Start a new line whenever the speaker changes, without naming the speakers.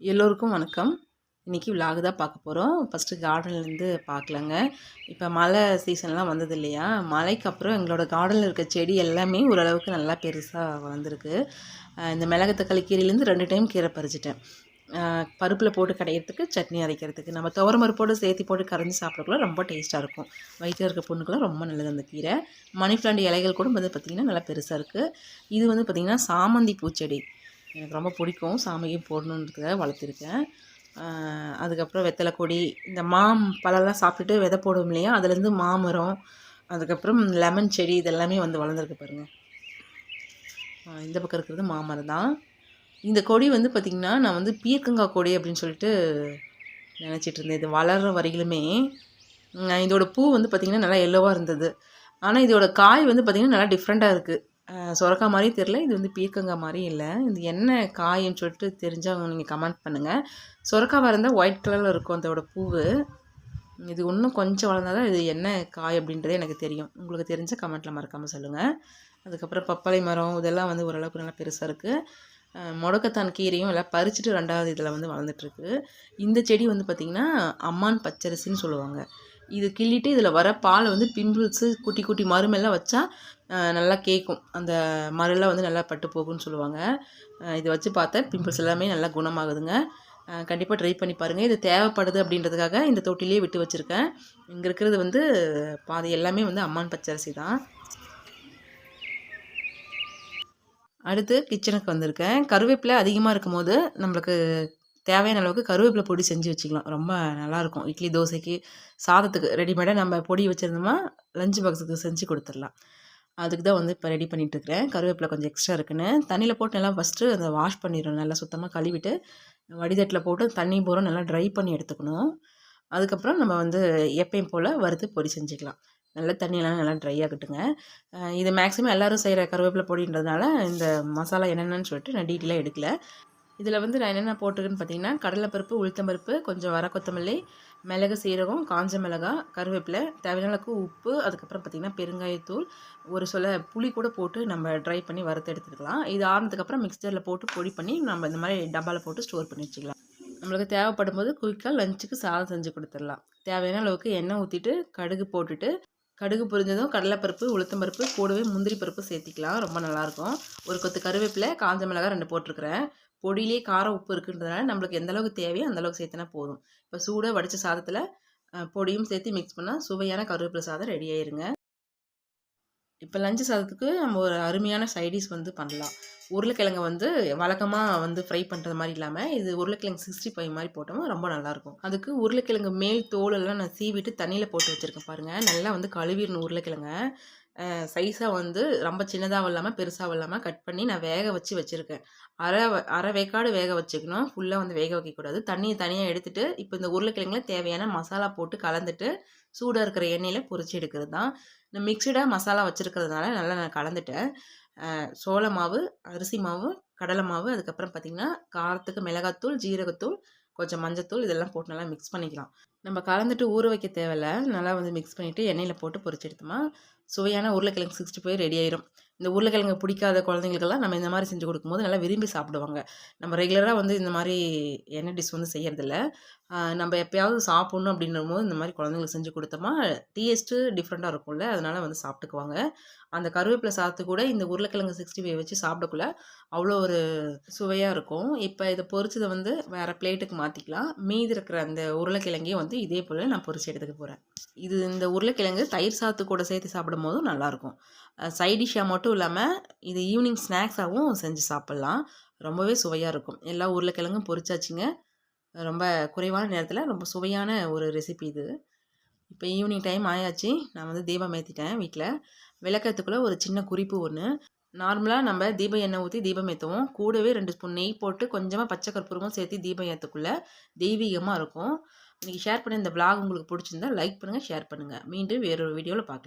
எல்லோருக்கும் வணக்கம். இன்றைக்கி விலாகு தான் பார்க்க போகிறோம் ஃபஸ்ட்டு கார்டன்லேருந்து பார்க்கலாங்க. இப்போ மழை சீசன்லாம் வந்தது இல்லையா? மழைக்கு அப்புறம் எங்களோட கார்டனில் இருக்க செடி எல்லாமே ஓரளவுக்கு நல்லா பெருசாக வளர்ந்துருக்கு. இந்த மிளகு தக்காளி கீரையிலேருந்து ரெண்டு டைம் கீரை பறிச்சிட்டேன். பருப்பில் போட்டு கடையிறதுக்கு சட்னி அரைக்கிறதுக்கு. நம்ம துவரம் பருப்போடு சேர்த்து போட்டு கரைஞ்சி சாப்பிட்றக்குள்ள ரொம்ப டேஸ்ட்டாக இருக்கும். வயிற்றில் இருக்க பொண்ணுக்கெல்லாம் ரொம்ப நல்லது அந்த கீரை. மணி பிளாண்ட் இலைகள் கூட வந்து பார்த்திங்கன்னா நல்லா பெருசாக இருக்குது இது வந்து பார்த்திங்கன்னா சாமந்தி பூச்செடி. எனக்கு ரொம்ப பிடிக்கும். சாமிக்கும் போடணுன்றதுக்காக வளர்த்துருக்கேன். அதுக்கப்புறம் வெத்தலை கொடி இந்த மாம் பழம்லாம் சாப்பிட்டுட்டு விதை போடுவோம் இல்லையா? அதுலேருந்து மாமரம் அதுக்கப்புறம் லெமன் செடி இதெல்லாமே வந்து வளர்ந்துருக்கு பாருங்கள் இந்த பக்கம் இருக்கிறது மாமரம் தான். இந்த கொடி வந்து பார்த்திங்கன்னா நான் வந்து பீர்க்கங்காய் கொடி அப்படின்னு சொல்லிட்டு நினச்சிட்டு இருந்தேன். இது வளர்கிற வரையிலுமே இதோட பூ வந்து பார்த்திங்கன்னா நல்லா எல்லோவாக இருந்தது. ஆனால் இதோட காய் வந்து பார்த்திங்கன்னா நல்லா டிஃப்ரெண்ட்டாக இருக்குது சுரக்கா மாதிரி தெரில இது வந்து பீர்க்கங்காய் மாதிரி இல்லை. இது என்ன காயின்னு சொல்லிட்டு தெரிஞ்சால் நீங்கள் கமெண்ட் பண்ணுங்கள் சுரக்காவாக இருந்தால் ஒயிட் கலரில் இருக்கும் அதோட பூவு. இது இன்னும் கொஞ்சம் வளர்ந்தால் தான் இது என்ன காய் அப்படின்றது எனக்கு தெரியும். உங்களுக்கு தெரிஞ்ச கமெண்ட்டில் மறக்காமல் சொல்லுங்கள் அதுக்கப்புறம் பப்பாளி மரம் இதெல்லாம் வந்து ஓரளவுக்கு நல்லா பெருசாக இருக்குது முடக்கத்தான் கீரையும் எல்லாம் பறிச்சுட்டு ரெண்டாவது இதில் வந்து வளர்ந்துட்டுருக்கு இந்த செடி வந்து பார்த்திங்கன்னா அம்மான் பச்சரிசின்னு சொல்லுவாங்க. இது கிள்ளிட்டு இதில் வர பால் வந்து பிம்பிள்ஸு குட்டி குட்டி மருமெல்லாம் வச்சா நல்லா கேட்கும் அந்த மருலாம் வந்து நல்லா பட்டு போகும்னு சொல்லுவாங்க. இதை வச்சு பார்த்தேன் பிம்பிள்ஸ் எல்லாமே நல்லா குணமாகுதுங்க. கண்டிப்பாக ட்ரை பண்ணி பாருங்கள் இது தேவைப்படுது அப்படின்றதுக்காக இந்த தொட்டிலே விட்டு வச்சுருக்கேன். இங்கே இருக்கிறது வந்து பாதி எல்லாமே வந்து அம்மான் பச்சரிசி தான். அடுத்து கிச்சனுக்கு வந்திருக்கேன். கருவேப்பிலை அதிகமாக இருக்கும் போது நம்மளுக்கு தேவையான அளவுக்கு கருவேப்பிலை பொடி செஞ்சு வச்சுக்கலாம். ரொம்ப நல்லாயிருக்கும். இட்லி தோசைக்கு சாதத்துக்கு ரெடிமேடாக நம்ம பொடி வச்சுருந்தோமா லஞ்ச் பாக்ஸுக்கு செஞ்சு கொடுத்துடலாம். அதுக்கு தான் வந்து இப்போ ரெடி பண்ணிகிட்ருக்கிறேன் கருவேப்பிலை கொஞ்சம் எக்ஸ்ட்ரா இருக்குன்னு. தண்ணியில் போட்டு நல்லா ஃபஸ்ட்டு அதை வாஷ் பண்ணிடணும். நல்லா சுத்தமாக கழுவிட்டு வடிதட்டில் போட்டு தண்ணி பூரா நல்லா ட்ரை பண்ணி எடுத்துக்கணும். அதுக்கப்புறம் நம்ம வந்து எப்பயும் போல் வறுத்து பொடி செஞ்சுக்கலாம். நல்லா தண்ணியெல்லாம் நல்லா ட்ரை ஆகட்டுங்க இது மேக்ஸிமம் எல்லோரும் செய்கிற கருவேப்பிலை பொடின்றதுனால இந்த மசாலா என்னென்னு சொல்லிட்டு நான் டீட்டெயிலாக எடுக்கல. இதில் வந்து நான் என்னென்ன போட்டிருக்கேன்னு பார்த்தீங்கன்னா கடலைப்பருப்பு உளுத்தம்பருப்பு கொஞ்சம் வர கொத்தமல்லி மிளகு சீரகம் காஞ்ச மிளகா கருவேப்பிலை தேவையான அளவுக்கு உப்பு அதுக்கப்புறம் பார்த்திங்கன்னா பெருங்காயத்தூள் ஒரு சில புளி கூட போட்டு நம்ம ட்ரை பண்ணி வறுத்து எடுத்துக்கலாம். இது ஆனதுக்கப்புறம் மிக்சரில் போட்டு பொடி பண்ணி நம்ம இந்த மாதிரி டப்பாவில் போட்டு ஸ்டோர் பண்ணி வச்சுக்கலாம். நம்மளுக்கு தேவைப்படும் போது குயிக்காக லஞ்சுக்கு சாதம் செஞ்சு கொடுத்துடலாம். தேவையான அளவுக்கு எண்ணெய் ஊற்றிட்டு கடுகு போட்டுட்டு கடுகு புரிஞ்சதும் கடலைப்பருப்பு உளுத்தம்பருப்பு கூடவே முந்திரி பருப்பு சேர்த்திக்கலாம். ரொம்ப நல்லாயிருக்கும் ஒரு கொத்து கருவேப்பிலை காஞ்ச மிளகா ரெண்டு போட்டிருக்கிறேன். பொடியிலே காரம் உப்பு இருக்குன்றதுனால நம்மளுக்கு எந்த அளவுக்கு தேவையோ அந்த அளவுக்கு சேர்த்துனா போதும். இப்போ சூடாக வடித்த சாதத்தில் பொடியும் சேர்த்து மிக்ஸ் பண்ணால் சுவையான கருவேப்பிலை சாதம் ரெடி ஆயிருங்க. இப்போ லஞ்சு சாதத்துக்கு நம்ம ஒரு அருமையான சைடிஷ் வந்து பண்ணலாம். உருளைக்கிழங்க வந்து வழக்கமாக வந்து ஃப்ரை பண்ணுறது மாதிரி இல்லாமல் இது உருளைக்கிழங்கு சிக்ஸ்டி ஃபைவ் மாதிரி போட்டோம்னா ரொம்ப நல்லாயிருக்கும் அதுக்கு உருளைக்கிழங்கு மேல் தோலெல்லாம் நான் சீவிட்டு தண்ணியில் போட்டு வச்சுருக்கேன் பாருங்கள் நல்லா வந்து கழுவிடணும் உருளைக்கிழங்க. சைஸாக வந்து ரொம்ப சின்னதாகவும் இல்லாமல் பெருசாகவும் இல்லாமல் கட் பண்ணி நான் வேக வச்சு வச்சுருக்கேன். அரை அரை வேக்காடு வேக வச்சுக்கணும். ஃபுல்லாக வந்து வேக வைக்கக்கூடாது. தண்ணியை தனியாக எடுத்துகிட்டு இப்போ இந்த உருளைக்கிழங்குல தேவையான மசாலா போட்டு கலந்துட்டு சூடாக இருக்கிற எண்ணெயில் பொரிச்சு எடுக்கிறது தான். இந்த மிக்சடாக மசாலா வச்சுருக்கிறதுனால நல்லா நான் கலந்துட்டேன். சோள மாவு அரிசி மாவு கடலை மாவு அதுக்கப்புறம் பார்த்திங்கன்னா காரத்துக்கு மிளகாத்தூள் ஜீரகத்தூள் கொஞ்சம் மஞ்சத்தூள் இதெல்லாம் போட்டு நல்லா மிக்ஸ் பண்ணிக்கலாம். நம்ம கலந்துட்டு ஊற வைக்க தேவையில்ல. நல்லா வந்து மிக்ஸ் பண்ணிவிட்டு எண்ணெயில் போட்டு பொறிச்சு எடுத்தோமா சுவையான உருளைக்கிழங்கு சிக்ஸ்டி ஃபைவ் ரெடி ஆயிரும். இந்த உருளைக்கிழங்கு பிடிக்காத குழந்தைங்களுக்கெல்லாம் நம்ம இந்த மாதிரி செஞ்சு கொடுக்கும்போது நல்லா விரும்பி சாப்பிடுவாங்க. நம்ம ரெகுலராக வந்து இந்த மாதிரி எண்ணெய் டிஷ் வந்து செய்யறதில்ல. நம்ம எப்பயாவது சாப்பிட்ணும் அப்படின்னும் போது இந்த மாதிரி குழந்தைங்களுக்கு செஞ்சு கொடுத்தோமா டேஸ்ட்டு டிஃப்ரெண்ட்டாக இருக்கும்ல. அதனால் வந்து சாப்பிட்டுக்குவாங்க. அந்த கருவேப்பிலை சாத்து கூட இந்த உருளைக்கிழங்கு சிக்ஸ்டி ஃபைவ் வச்சு சாப்பிடக்குள்ள அவ்வளோ ஒரு சுவையாக இருக்கும். இப்போ இதை பொறிச்சதை வந்து வேறு பிளேட்டுக்கு மாற்றிக்கலாம் மீதி இருக்கிற அந்த உருளைக்கிழங்கையும் வந்து இதே போல் நான் பொரிச்சு எடுத்துக்க போகிறேன் இது இந்த உருளைக்கிழங்கு தயிர் சாத்து கூட சேர்த்து சாப்பிடும் போதும் நல்லாயிருக்கும் சைடிஷாக மட்டும் இல்லாமல் இது ஈவினிங் ஸ்நாக்ஸாகவும் செஞ்சு சாப்பிட்லாம். ரொம்பவே சுவையாக இருக்கும். எல்லா உருளைக்கிழங்கும் பொரிச்சாச்சுங்க. ரொம்ப குறைவான நேரத்தில் ரொம்ப சுவையான ஒரு ரெசிபி இது. இப்போ ஈவினிங் டைம் ஆயாச்சு. நான் வந்து தீபம் ஏற்றிட்டேன் வீட்டில் விளக்கத்துக்குள்ளே ஒரு சின்ன குறிப்பு ஒன்று நார்மலாக நம்ம தீபம் எண்ணெய் ஊற்றி தீபம் ஏற்றுவோம் கூடவே ரெண்டு ஸ்பூன் நெய் போட்டு கொஞ்சமாக பச்சை கற்பூரமும் சேர்த்து தீபம் ஏற்றுக்குள்ளே தெய்வீகமாக இருக்கும். இன்றைக்கி ஷேர் பண்ணி இந்த vlog உங்களுக்கு பிடிச்சிருந்தா லைக் பண்ணுங்கள் ஷேர் பண்ணுங்கள் மீண்டும் வேறொரு வீடியோவில் பார்க்கலாம்.